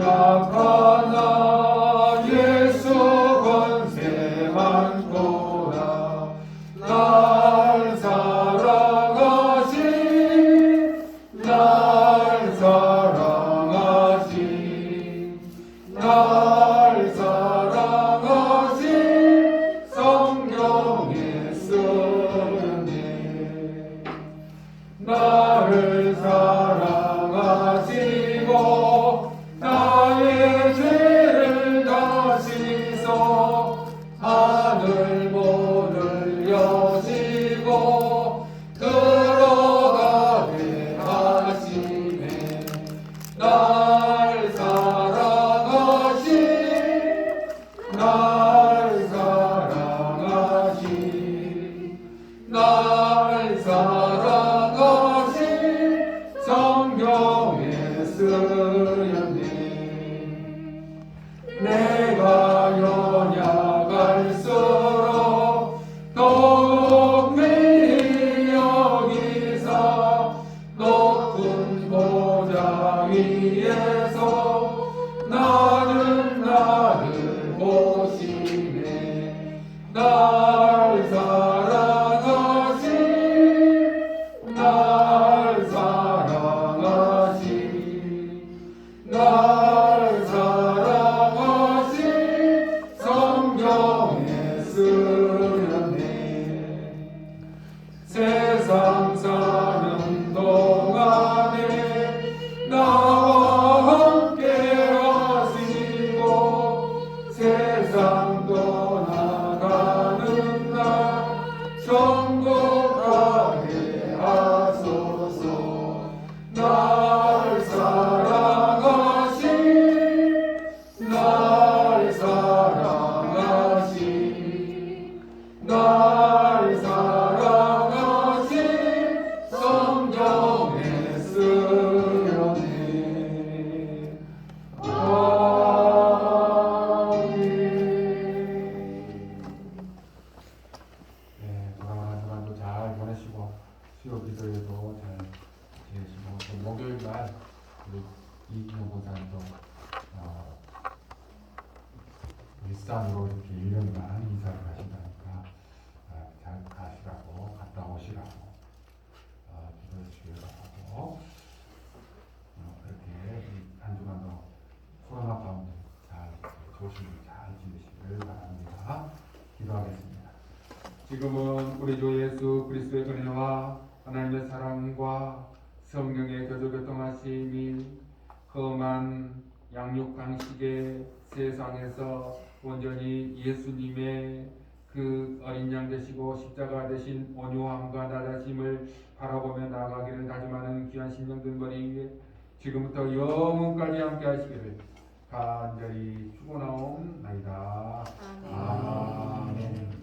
나, 예수 건세만구나 날 사랑하시 날 사랑하시 날 사랑하시 성령의 썰네. 나를 사랑 날 사랑하시 날 사랑하시 날 사랑하시 기도에도 잘 지내시고 또 목요일 날 우리 이기호 보사님도 어, 일산으로 이렇게 1년간 이사를 가신다니까 어, 잘 가시라고 갔다 오시라고 어, 기도해 주시기를 바라고 어, 그렇게 이한 주간도 코로나 가운데 잘 조심히 잘 지내시기를 바랍니다. 기도하겠습니다. 지금은 우리 주 예수 그리스도의 은혜와 하나님의 사랑과 성령의 교조교통하심이 험한 양육 방식의 세상에서 온전히 예수님의 그 어린 양 되시고 십자가 되신 온유함과 낮아심을 바라보며 나아가기를 다짐하는 귀한 신령들 머리 위에 지금부터 영원까지 함께 하시기를 간절히 축원하옵나이다. 아멘. 아멘.